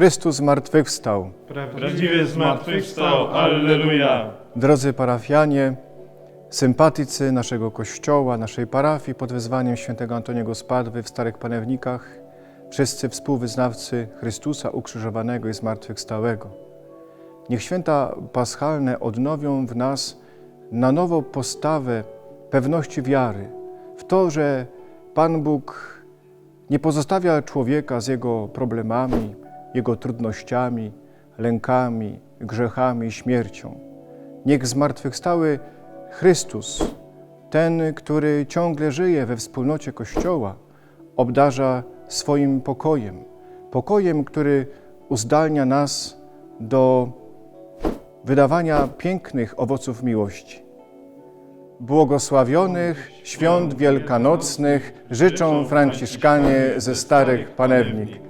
Chrystus zmartwychwstał. Prawdziwie zmartwychwstał, Alleluja! Drodzy parafianie, sympatycy naszego kościoła, naszej parafii pod wezwaniem świętego Antoniego z Padwy w Starych Panewnikach, wszyscy współwyznawcy Chrystusa ukrzyżowanego i zmartwychwstałego. Niech święta paschalne odnowią w nas na nowo postawę pewności wiary w to, że Pan Bóg nie pozostawia człowieka z jego problemami, jego trudnościami, lękami, grzechami i śmiercią. Niech zmartwychwstały Chrystus, ten, który ciągle żyje we wspólnocie Kościoła, obdarza swoim pokojem. Pokojem, który uzdalnia nas do wydawania pięknych owoców miłości. Błogosławionych świąt wielkanocnych życzą Franciszkanie ze Starych Panewnik.